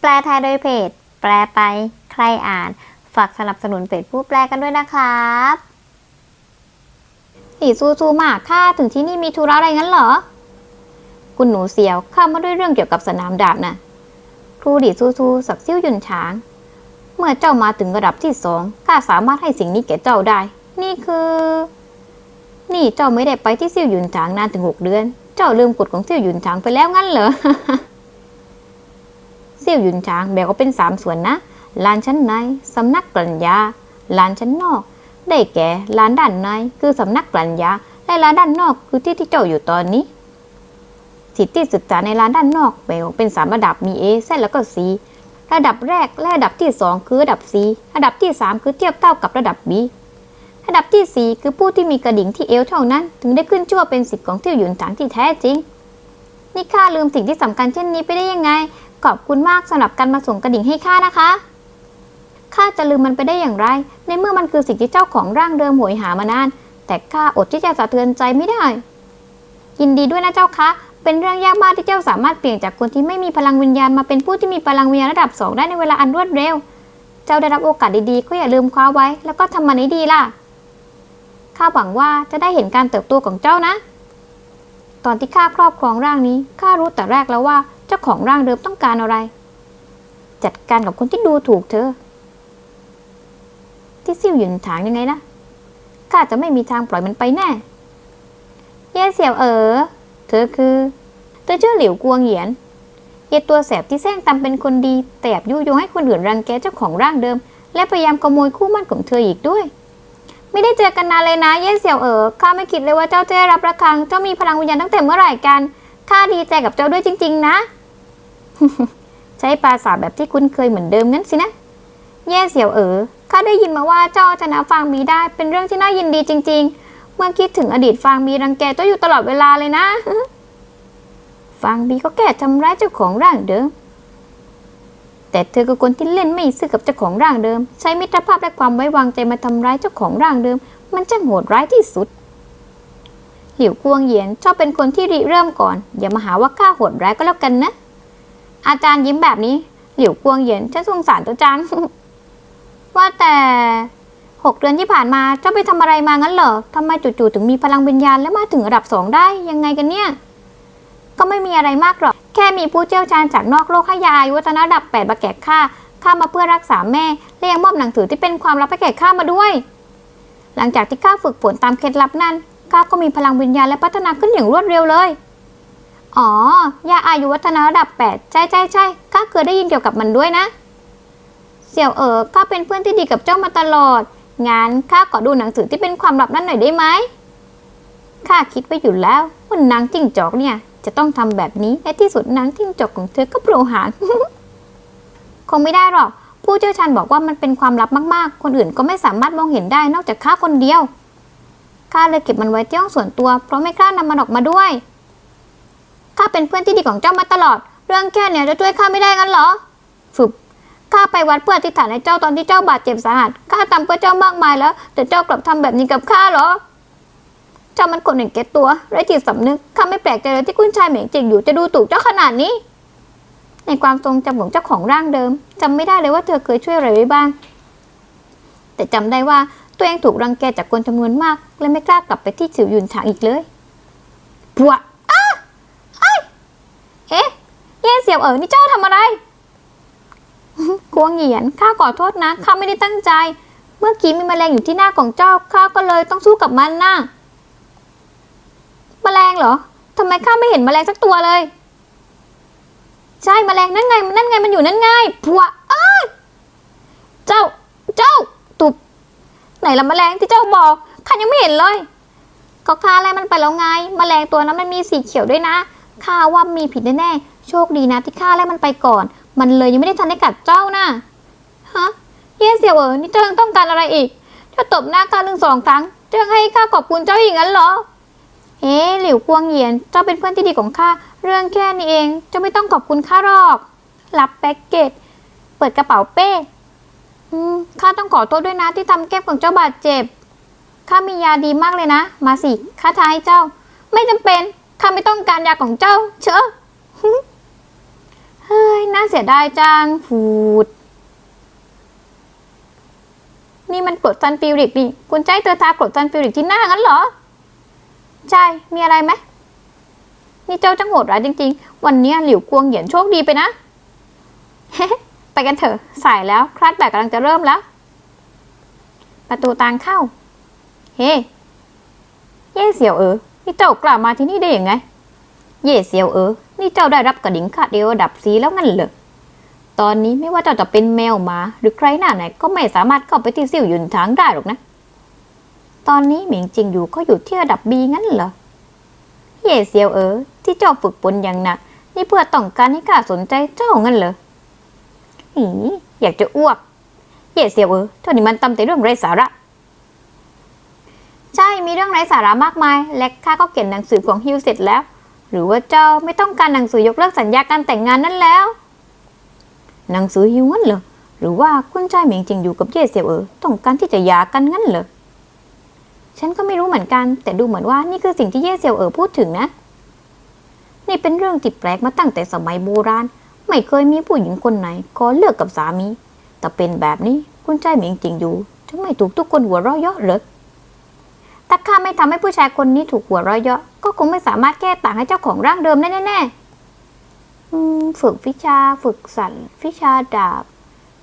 แปลไทยโดยเพจ แปลไปใครอ่าน ฝากสนับสนุนเพจผู้แปลกันด้วยนะครับอีซูซูมากข้าถึงที่นี่มีธุระอะไรงั้นเหรอ คุณหนูเสียวข้ามาด้วยเรื่องเกี่ยวกับสนามดาบนะครูดีซูซูสักซิ่วยุนช้าง เมื่อเจ้ามาถึงระดับที่สองข้าสามารถให้สิ่งนี้แก่เจ้าได้ นี่คือ นี่เจ้าไม่ได้ไปที่ซิ่วหยุนฉางนานถึงหกเดือน เจ้าลืมกฎของซิ่วหยุนฉางไปแล้วงั้นเหรอ ซิ่วหยุนฉางแบ่งออกเป็นสามส่วนนะลานชั้นในสำนักปรัญญาลานชั้นนอก ได้แก่ลานด้านในคือสำนักปรัญญาและลานด้านนอกคือที่ที่เจ้าอยู่ตอนนี้ สิทธิศึกษาในลานด้านนอกแบ่งออกเป็นสามระดับมี A เส้นแล้วก็ C ระดับแรกและระดับที่สองคือระดับ C ระดับที่สามคือเทียบเท่ากับระดับ B ระดับที่ 4 คือผู้ที่มีกระดิ่งที่เอวเท่านั้น ถึงได้ขึ้นชื่อว่าเป็นสิทธิ์ของเที่ยวหยุนถางที่แท้จริง นี่ข้าลืมสิ่งที่สำคัญเช่นนี้ไปได้ยังไง ขอบคุณมากสำหรับการมาส่งกระดิ่งให้ข้านะคะ ข้าจะลืมมันไปได้อย่างไร ในเมื่อมันคือสิ่งที่เจ้าของร่างเดิมโหยหามานาน แต่ข้าอดที่จะสะเทือนใจไม่ได้ ยินดีด้วยนะเจ้าคะ เป็นเรื่องยากมากที่เจ้าสามารถเปลี่ยนจากคนที่ไม่มีพลังวิญญาณมาเป็นผู้ที่มีพลังวิญญาณระดับสองได้ในเวลาอันรวดเร็ว เจ้าได้รับโอกาสดีๆ ก็อย่าลืมคว้าไว้ แล้วก็ทำมันให้ดีล่ะ ข้าหวังว่าจะได้เห็นการเติบโตของเจ้านะ ตอนที่ข้าครอบครองร่างนี้ ข้ารู้แต่แรกแล้วว่า เจ้าของร่างเดิมต้องการอะไร จัดการกับคนที่ดูถูกเธอ ที่ซิ่วหยุนถางยังไงนะข้าจะไม่มีทางปล่อยมันไปแน่ เย่เสี่ยวเอ๋อเธอคือ เธอชื่อหลิวกวงเหยียนเยตัวแสบที่แซงตามเป็นคนดี แต่แอบยุยงให้คนอื่นรังแกเจ้าของร่างเดิม และพยายามขโมยคู่มั่นของเธออีกด้วย ไม่ได้เจอกันนานเลยนะ เย่เสี่ยวเอ๋อข้าไม่คิดเลยว่าเจ้าจะได้รับระฆังเจ้ามีพลังวิญญาณตั้งแต่เมื่อไหร่กันข้าดีใจกับเจ้าด้วยจริง ๆ นะ ใช้ภาษาแบบที่คุ้นเคยเหมือนเดิมงั้นสินะเย่เสี่ยวเอ๋อข้าได้ยินมาว่าเจ้าชนะฟางมีได้เป็นเรื่องที่น่ายินดีจริง ๆ เมื่อคิดถึงอดีตฟางมีรังแกเจ้าอยู่ตลอดเวลาเลยนะ ฟางบีก็แก่ทำร้ายเจ้าของร่างเดิม แต่เธอก็คนที่เล่นไม่ซื่อกับเจ้าของร่างเดิม ใช้มิตรภาพและความไว้วางใจมาทำร้ายเจ้าของร่างเดิม มันช่างโหดร้ายที่สุดหลิวกวงเหยียนชอบเป็นคนที่ริเริ่มก่อน อย่ามาหาว่าข้าโหดร้ายก็แล้วกันนะ อาจารย์ยิ้มแบบนี้ หลิวกวงเหยียนฉันสงสารตัวจังว่าแต่หกเดือนที่ผ่านมาเจ้าไปทำอะไรมางั้นเหรอทำไมจู่ๆถึงมีพลังวิญญาณและมาถึงระดับสองได้ยังไงกันเนี่ย ก็ไม่มีอะไรมากหรอก แค่มีผู้เชี่ยวชาญจากนอกโลกให้ยายุวัฒนระดับแปดมาแก่ข้าข้ามาเพื่อรักษาแม่และยังมอบหนังสือที่เป็นความลับให้แก่ข้ามาด้วย หลังจากที่ข้าฝึกฝนตามเคล็ดลับนั้นข้าก็มีพลังวิญญาณและพัฒนาขึ้นอย่างรวดเร็วเลย อ๋อ ยาอายุวัฒนะระดับแปดใช่ใช่ใช่ข้าเคยได้ยินเกี่ยวกับมันด้วยนะ เสี่ยวเอ๋อข้าเป็นเพื่อนที่ดีกับเจ้ามาตลอด งั้นข้าขอดูหนังสือที่เป็นความลับนั้นหน่อยได้ไหมข้าคิดไว้อยู่แล้วว่านางจิ้งจอกเนี่ย จะต้องทำแบบนี้และที่สุดนางจิ้งจอกของเธอก็โปรหารคงไม่ได้หรอก ผู้เชี่ยวชาญบอกว่ามันเป็นความลับมากๆ คนอื่นก็ไม่สามารถมองเห็นได้นอกจากข้าคนเดียวข้าเลยเก็บมันไว้ที่ห้องส่วนตัว เพราะไม่กล้านำมันออกมาด้วย ข้าเป็นเพื่อนที่ดีของเจ้ามาตลอด เรื่องแค่เนี้ยจะช่วยข้าไม่ได้งั้นเหรอฝึกข้าไปวัดเพื่ออธิษฐานให้เจ้าตอนที่เจ้าบาดเจ็บสาหัสข้าทำเพื่อเจ้ามากมายแล้ว แต่เจ้ากลับทำแบบนี้กับข้าเหรอ เจ้ามันคนเห็นแก่ตัวไร้จิตสำนึกข้าไม่แปลกใจเลยที่คุณชายเหม่งจิกอยู่จะดูถูกเจ้าขนาดนี้ ในความทรงจำของเจ้าของร่างเดิมจำไม่ได้เลยว่าเธอเคยช่วยอะไรไว้บ้าง แต่จำได้ว่าตัวเองถูกรังแกจากคนจำนวนมาก และไม่กล้ากลับไปที่ฉิวหยุนฉางอีกเลยปวอ้าไอ้าย เอ๊ะเย่เสียวเอ๋อนี่เจ้าทำอะไรกวงเหยียนข้าขอโทษนะข้าไม่ได้ตั้งใจ เมื่อกี้มีแมลงอยู่ที่หน้าของเจ้าข้าก็เลยต้องสู้กับมันนะแมลงเหรอทำไมข้าไม่เห็นแมลงสักตัวเลย ใช่แมลงนั่นไงนั่นไงมันอยู่นั่นไงผัวเอ้ยเจ้าเจ้าตุบไหนละแมลงที่เจ้าบอกข้ายังไม่เห็นเลยก็ข้าไล่มันไปแล้วไง แมลงตัวนั้นมันมีสีเขียวด้วยนะ ข้าว่ามีผิดแน่ๆโชคดีนะที่ข้าไล่มันไปก่อน มันเลยยังไม่ได้ทันได้กัดเจ้านะฮะเย่เสี่ยวเอ๋อนี่เจ้ายังต้องการอะไรอีกเจ้าตบหน้าข้าหนึ่งสองครั้งเจ้าให้ข้าขอบคุณเจ้าอย่างนั้นเหรอเอ๊ะหลิวกวงเหยียนเจ้าเป็นเพื่อนที่ดีของข้าเรื่องแค่นี้เองเจ้าไม่ต้องขอบคุณข้าหรอกรับแพ็กเกจเปิดกระเป๋าเป้อืมข้าต้องขอโทษด้วยนะที่ทำแก้มของเจ้าบาดเจ็บข้ามียาดีมากเลยนะ มาสิข้าทาให้เจ้า ไม่จำเป็น ข้าไม่ต้องการยาของเจ้า เชอะเฮ้ยน่าเสียดายจังฟูด นี่มันกรดซันฟิวริกนี่คุณใจเธอทากรดซันฟิวริกที่หน้างั้นเหรอ ใช่ มีอะไรไหมนี่เจ้าจังโหดร้ายจริง ๆ วันเนี้ยหลิวกวงเหยียนโชคดีไปนะ ไปกันเถอะ สายแล้ว คลาดแบกกำลังจะเริ่มแล้ว ประตูทางเข้า เฮ้ เย่เสี่ยวเออ นี่เจ้ากลับมาที่นี่ได้ยังไง เย่เสี่ยวเออ นี่เจ้าได้รับกระดิ่งคาดเดียวระดับสีแล้วงั้นเหรอ ตอนนี้ไม่ว่าเจ้าจะเป็นแมวหมา หรือใครหน้าไหนก็ไม่สามารถเข้าไปที่ซิ่วหยุนทางได้หรอกนะ ตอนนี้เหมิงจริงอยู่ก็อยู่ที่ระดับบีงั้นเหรอ เย่เซียวเอ๋อที่เจ้าฝึกฝนอย่างหนักนี่เพื่อต้องการให้ข้าสนใจเจ้างั้นเหรอหีอยากจะอ้วก เย่เซียวเอ๋อเท่านี้มันตำแต่เรื่องไร้สาระ มีเรื่องไร้สาระมากมาย และข้าก็เขียนหนังสือของฮิวเสร็จแล้ว หรือว่าเจ้าไม่ต้องการหนังสือยกเลิกสัญญาการแต่งงานนั่นแล้ว หนังสือฮิวงั้นเหรอ หรือว่าคุณชายเหมิงจริงอยู่กับเย่เซี่ยวเอ๋อต้องการที่จะหย่ากันงั้นเหรอ ฉันก็ไม่รู้เหมือนกัน แต่ดูเหมือนว่านี่คือสิ่งที่เย่เซี่ยวเอ๋อพูดถึงนะ นี่เป็นเรื่องที่แปลกมาตั้งแต่สมัยโบราณ ไม่เคยมีผู้หญิงคนไหนขอเลิกกับสามี แต่เป็นแบบนี้คุณใจเหมียงจริงอยู่ถึงไม่ถูกทุกคนหัวเราะเยาะเหรอ ถ้าข้าไม่ทำให้ผู้ชายคนนี้ถูกหัวเราะเยาะก็คงไม่สามารถแก้ต่างให้เจ้าของร่างเดิมได้แน่ๆฝึกวิชาฝึกสันวิชาดาบ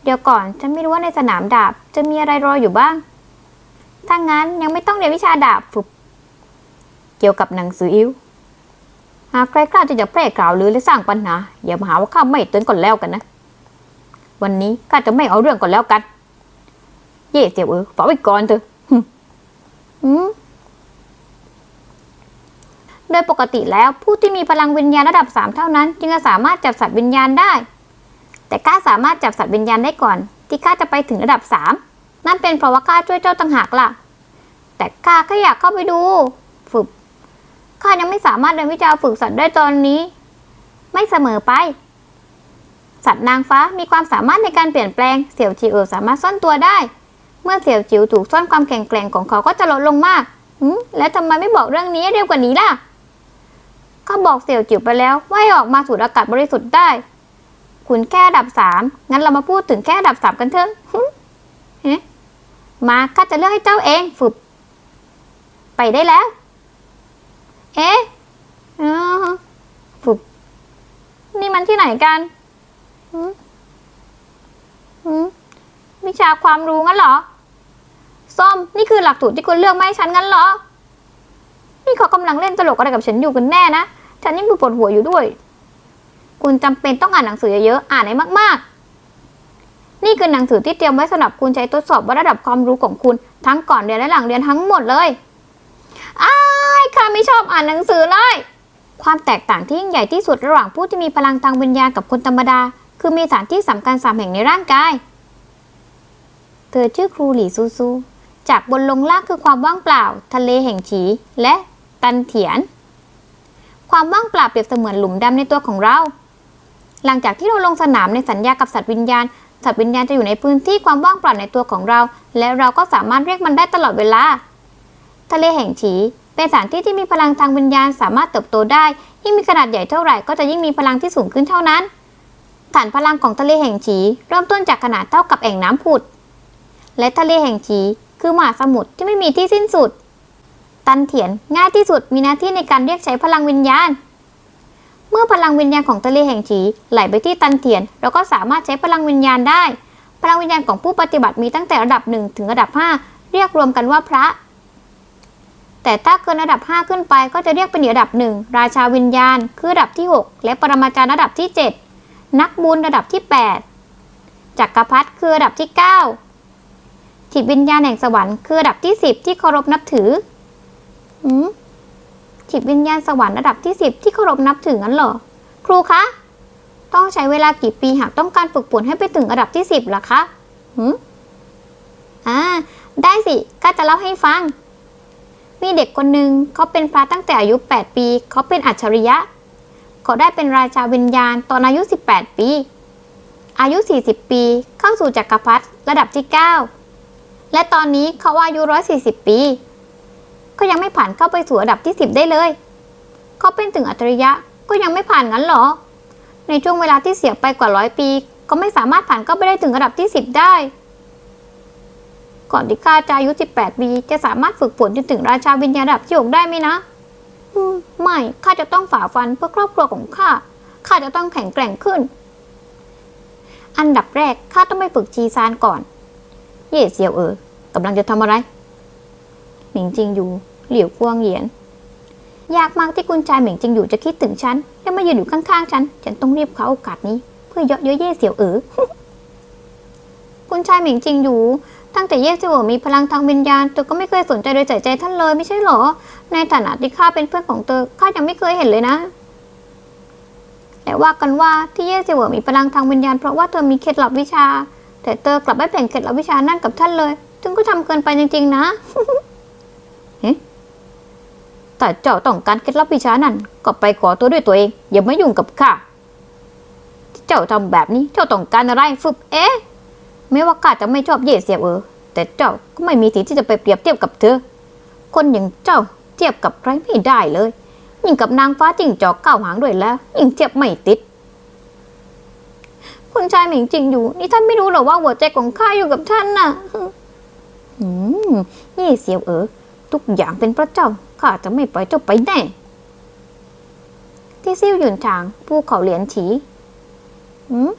เดี๋ยวก่อนฉันไม่รู้ว่าในสนามดาบ จะมีอะไรรออยู่บ้าง ถ้างั้นยังไม่ต้องเรียนวิชาดาบฝึกเกี่ยวกับหนังสืออิวหากใครกล้าที่จะแพร่กล่าวหรือและสร้างปัญหาอย่ามาหาว่าข้าไม่เตือนก่อนแล้วกันนะ วันนี้ข้าจะไม่เอาเรื่องก่อนแล้วกัน เย่เสียวเออฝากไว้ก่อนเถอะ โดยปกติแล้วผู้ที่มีพลังวิญญาณระดับสามเท่านั้น จึงจะสามารถจับสัตว์วิญญาณได้ แต่ข้าสามารถจับสัตว์วิญญาณได้ก่อน ที่ข้าจะไปถึงระดับสามนั่นเป็นเพราะว่าข้าช่วยเจ้าต่างหากล่ะ แต่ข้าก็อยากเข้าไปดู ฝึกข้ายังไม่สามารถเรียนวิชาฝึกสัตว์ได้ตอนนี้ ไม่เสมอไป สัตว์นางฟ้ามีความสามารถในการเปลี่ยนแปลง เสี่ยวจิ๋วสามารถซ่อนตัวได้ เมื่อเสี่ยวจิ๋วถูกซ่อนความแข็งแกร่งของเขาก็จะลดลงมากหืมแล้วทำไมไม่บอกเรื่องนี้เร็วกว่านี้ล่ะ ก็บอกเสี่ยวจิ๋วไปแล้วว่าให้ออกมาสูดอากาศบริสุทธิ์ได้ คุณแค่ดับสามงั้นเรามาพูดถึงแค่ดับสามกันเถอะมาข้าจะเลือกให้เจ้าเองฝึกไปได้แล้ว เอ๊ะฝึกนี่มันที่ไหนกันมหืมวิชาความรู้งั้นเหรอ ส้มนี่คือหลักสูตรที่คุณเลือกมาให้ฉันงั้นเหรอ นี่เขากำลังเล่นตลกอะไรกับฉันอยู่กันแน่นะ ฉันยิ่งปวดหัวอยู่ด้วย คุณจำเป็นต้องอ่านหนังสือเยอะๆ อ่านให้มากๆ นี่คือหนังสือที่เตรียมไว้สำหรับคุณใช้ทดสอบว่าระดับความรู้ของคุณ ทั้งก่อนเรียนและหลังเรียนทั้งหมดเลยอ้ายข้าไม่ชอบอ่านหนังสือเลย ความแตกต่างที่ยิ่งใหญ่ที่สุดระหว่างผู้ที่มีพลังทางวิญญาณกับคนธรรมดา คือมีสานที่สำคัญสามแห่งในร่างกาย เธอชื่อครูหลี่ซูซู จากบนลงล่างคือความว่างเปล่า ทะเลแห่งฉีและตันเถียน ความว่างเปล่าเปรียบเสมือนหลุมดำในตัวของเรา หลังจากที่เราลงสนามในสัญญากับสัตว์วิญญาณ สัตว์วิญญาณจะอยู่ในพื้นที่ความว่างเปล่าในตัวของเรา และเราก็สามารถเรียกมันได้ตลอดเวลา ทะเลแห่งฉีเป็นสถานที่ที่มีพลังทางวิญญาณสามารถเติบโตได้ ยิ่งมีขนาดใหญ่เท่าไหร่ก็จะยิ่งมีพลังที่สูงขึ้นเท่านั้น ฐานพลังของทะเลแห่งฉีเริ่มต้นจากขนาดเท่ากับแอ่งน้ำผุด และทะเลแห่งฉี คือหมหาสมุทรที่ไม่มีที่สิ้นสุด ตันเถียนง่ายที่สุดมีหน้าที่ในการเรียกใช้พลังวิญญาณ เมื่อพลังวิญญาณของทะเลแห่งฉีไหลไปที่ตันเถียน เราก็สามารถใช้พลังวิญญาณได้ พลังวิญญาณของผู้ปฏิบัติมีตั้งแต่ระดับ 1 ถึงระดับ 5 เรียกรวมกันว่าพระ แต่ถ้าเกินระดับ 5 ขึ้นไปก็จะเรียกเป็นอีกระดับ 1 ราชาวิญญาณ คือระดับที่ 6 และปรมาจารย์ระดับที่ 7 นักบุญระดับที่ 8จักรพรรดิคือระดับที่ 9 จิตวิญญาณแห่งสวรรค์คือระดับที่ 10 ที่เคารพนับถืออืมจิตวิญญาณสวรรค์ระดับที่ 10 ที่เคารพนับถืองั้นเหรอ ครูคะ ต้องใช้เวลากี่ปีหากต้องการฝึกฝนให้ไปถึงระดับที่ 10ล่ะคะหืมอ่า ได้สิก็จะเล่าให้ฟัง มีเด็กคนหนึ่งเขาเป็นพระตั้งแต่อายุ 8 ปี เขาเป็นอัจฉริยะ เขาได้เป็นราชาวิญญาณตอนอายุ 18 ปี อายุ 40 ปี เข้าสู่จักรพรรดิระดับที่ 9 และตอนนี้เขาอายุ 140 ปี ก็ยังไม่ผ่านเข้าไปสู่ระดับที่ 10 ได้เลย เขาเป็นถึงอัจฉริยะก็ยังไม่ผ่านงั้นหรอ ในช่วงเวลาที่เสียไปกว่าร้อยปี ก็ไม่สามารถผ่านเข้าไปได้ถึงระดับที่สิบได้ ก่อนที่ข้าจะอายุ 18 ปี จะสามารถฝึกฝนจนถึงราชาวิญญาณระดับที่หกได้ไหมนะมไม่ข้าจะต้องฝ่าฟันเพื่อครอบครัวของข้าข้าจะต้องแข็งแกร่งขึ้น อันดับแรกข้าต้องไปฝึกจีซานก่อน เย่เซียวเอ๋อกำลังจะทำอะไร หมิงจิงอยู่ เหลียวกวงเหยียน ยากมากที่คุณชายหมิงจิงอยู่จะคิดถึงฉัน และมายืนอยู่ข้างๆฉัน ฉันต้องรีบคว้าโอกาสนี้ เพื่อเยาะเย้ยเย่เซียวเอ๋อคุณชายหมิงจิงอยู่ ตั้งแต่เย่เซียวเอ๋อมีพลังทางวิญญาณเธอก็ไม่เคยสนใจโดยใส่ใจท่านเลยไม่ใช่หรอ ในฐานะที่ข้าเป็นเพื่อนของเธอข้ายังไม่เคยเห็นเลยนะแต่ว่ากันว่าที่เย่เซียวเอ๋อมีพลังทางวิญญาณเพราะว่าเธอมีเคล็ดลับวิชา แต่เธอกลับไม่แบ่งเคล็ดลับวิชานั่นกับท่านเลยถึงก็ทำเกินไปจริง ๆ นะเฮ้แต่เจ้าต้องการเคล็ดลับวิชานั้นก็ไปขอตัวด้วยตัวเอง อย่ามายุ่งกับข้าที่เจ้าทำแบบนี้เจ้าต้องการอะไรฝึกเอ๊ะไม่ว่าข้าจะไม่ชอบเย่เสียเออแต่เจ้าก็ไม่มีสิทธิ์ที่จะไปเปรียบเทียบกับเธอ คนอย่างเจ้าเทียบกับใครไม่ได้เลย ยิ่งกับนางฟ้าจิ้งจอกก้าวหางด้วยแล้ว ยิ่งเทียบไม่ติด คุณชายเหมิงจริงอยู่ นี่ท่านไม่รู้หรอว่าหัวใจของข้าอยู่กับท่านน่ะ อืม นี่เสียวเอ๋อทุกอย่างเป็นพระเจ้า ข้าจะไม่ปล่อยเจ้าไปแน่ ที่ซิ่วหยุนฉาง ผู้เขาเหรียญฉีอืม